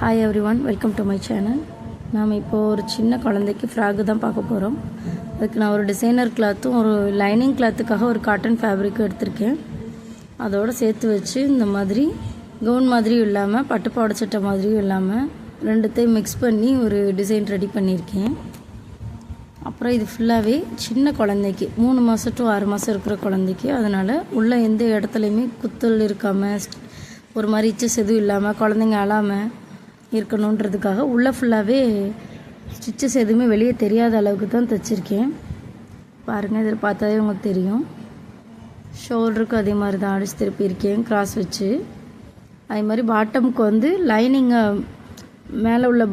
Hi everyone welcome to my channel நாம் இப்போது ஒரு சின்ன குழந்தைக்கு ஃப்ராக்கு தான் பார்க்க போகிறோம் அதுக்கு நான் ஒரு டிசைனர் கிளாத்தும் ஒரு லைனிங் கிளாத்துக்காக ஒரு காட்டன் ஃபேப்ரிக்கும் எடுத்திருக்கேன். அதோடு சேர்த்து வச்சு இந்த மாதிரி கவுன் மாதிரியும் இல்லாமல் பட்டு பாடச்சட்டை சட்டை மாதிரியும் இல்லாமல் ரெண்டுத்தையும் மிக்ஸ் பண்ணி ஒரு டிசைன் ரெடி பண்ணியிருக்கேன். அப்புறம் இது ஃபுல்லாகவே சின்ன குழந்தைக்கு மூணு மாதம் டு ஆறு மாதம் இருக்கிற குழந்தைக்கு அதனால் உள்ளே எந்த இடத்துலையுமே குத்தல் இருக்காமல் ஒரு மாதிரி இச்சஸ் எதுவும் இல்லாமல் குழந்தைங்க அழாமல் இருக்கணுன்றதுக்காக உள்ளே ஃபுல்லாகவே ஸ்டிச்சஸ் எதுவுமே வெளியே தெரியாத அளவுக்கு தான் தைச்சிருக்கேன். பாருங்கள் இதில் பார்த்தாவே உங்களுக்கு தெரியும். ஷோல்டருக்கும் அதே மாதிரி தான் அடிச்சு திருப்பியிருக்கேன் கிராஸ் வச்சு. அதே மாதிரி பாட்டமுக்கு வந்து லைனிங்கை மேலே உள்ள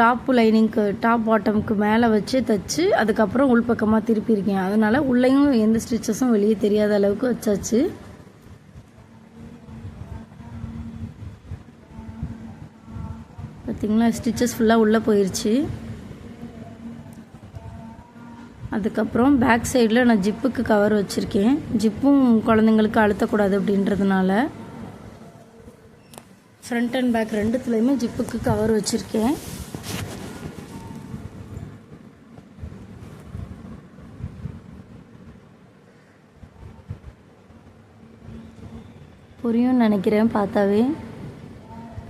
டாப்பு லைனிங்க்கு டாப் பாட்டமுக்கு மேலே வச்சு தைச்சு அதுக்கப்புறம் உள்பக்கமாக திருப்பியிருக்கேன் அதனால் உள்ளேயும் எந்த ஸ்டிச்சஸும் வெளியே தெரியாத அளவுக்கு வச்சாச்சு. பார்த்திங்களா? ஸ்டிச்சஸ் ஃபுல்லாக உள்ளே போயிடுச்சு அதுக்கப்புறம் பேக் சைடில் நான் ஜிப்புக்கு கவர் வச்சுருக்கேன். ஜிப்பும் குழந்தைங்களுக்கு அழுத்தக்கூடாது அப்படின்றதுனால ஃப்ரண்ட் அண்ட் பேக் ரெண்டுத்துலேயுமே ஜிப்புக்கு கவர் வச்சுருக்கேன். புரியும் நினைக்கிறேன் பார்த்தாவே.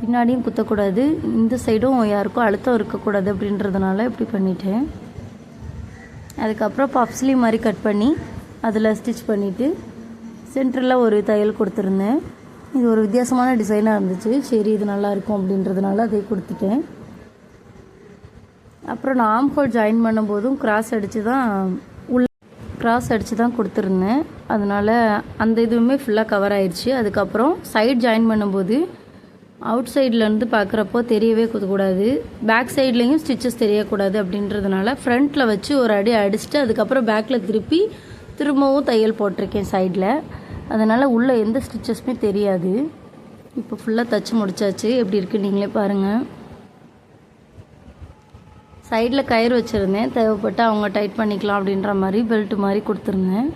பின்னாடியும் குத்தக்கூடாது. இந்த சைடும் யாருக்கும் அழுத்தம் இருக்கக்கூடாது அப்படின்றதுனால இப்படி பண்ணிட்டேன். அதுக்கப்புறம் பப்ஸ்லி மாதிரி கட் பண்ணி அதில் ஸ்டிச் பண்ணிவிட்டு சென்டரில் ஒரு தையல் கொடுத்துருந்தேன். இது ஒரு வித்தியாசமான டிசைனாக இருந்துச்சு. சரி இது நல்லாயிருக்கும் அப்படின்றதுனால அதை கொடுத்துட்டேன். அப்புறம் நான் ஆம் ஹோல் ஜாயின் பண்ணும்போதும் கிராஸ் அடித்து தான் உள்ள கிராஸ் அடித்து தான் கொடுத்துருந்தேன். அதனால் அந்த இதுவுமே ஃபுல்லாக கவர் ஆயிடுச்சு அதுக்கப்புறம் சைட் ஜாயின் பண்ணும்போது அவுட் சைட்லேருந்து பார்க்குறப்போ தெரியவே கூடாது. பேக் சைட்லேயும் ஸ்டிச்சஸ் தெரியக்கூடாது அப்படின்றதுனால ஃப்ரண்ட்டில் வச்சு ஒரு அடி அடிச்சுட்டு அதுக்கப்புறம் பேக்கில் திருப்பி திரும்பவும் தையல் போட்டிருக்கேன் சைடில். அதனால் உள்ளே எந்த ஸ்டிச்சஸுமே தெரியாது. இப்போ ஃபுல்லாக தச்சு முடிச்சாச்சு. எப்படி இருக்குது நீங்களே பாருங்கள் சைடில் கயிறு வச்சுருந்தேன். தேவைப்பட்டு அவங்க டைட் பண்ணிக்கலாம் அப்படின்ற மாதிரி பெல்ட் மாதிரி கொடுத்துருந்தேன்.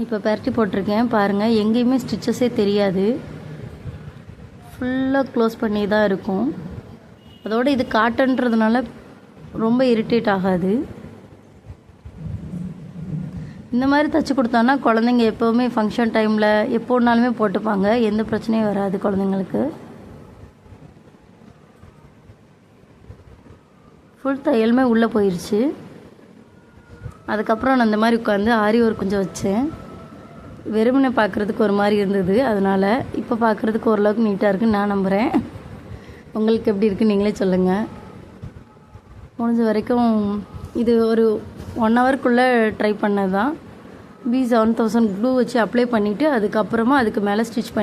இப்போ பரட்டி போட்டிருக்கேன். பாருங்கள் எங்கேயுமே ஸ்டிச்சஸே தெரியாது. ஃபுல்லாக க்ளோஸ் பண்ணி தான் இருக்கும். அதோடு இது காட்டன்றதுனால ரொம்ப இரிட்டேட் ஆகாது. இந்த மாதிரி தைச்சி கொடுத்தோன்னா குழந்தைங்க எப்போவுமே ஃபங்க்ஷன் டைமில் எப்போனாலுமே போட்டுப்பாங்க. எந்த பிரச்சனையும் வராது குழந்தைங்களுக்கு. ஃபுல் தையலுமே உள்ளே போயிடுச்சு அதுக்கப்புறம் நான் இந்த மாதிரி உட்காந்து ஆரி ஒர்க் கொஞ்சம் வச்சேன். வெறுமனை பார்க்குறதுக்கு ஒரு மாதிரி இருந்தது. அதனால் இப்போ பார்க்குறதுக்கு ஓரளவுக்கு நீட்டாக இருக்குன்னு நான் நம்புகிறேன் உங்களுக்கு எப்படி இருக்குன்னு நீங்களே சொல்லுங்கள் முடிஞ்ச வரைக்கும் இது ஒரு ஒன் ஹவர்க்குள்ளே ட்ரை பண்ணது தான் பி செவன் தௌசண்ட் க்ளூ வச்சு அப்ளை பண்ணிவிட்டு அதுக்கப்புறமா அதுக்கு மேலே ஸ்டிச் பண்ணி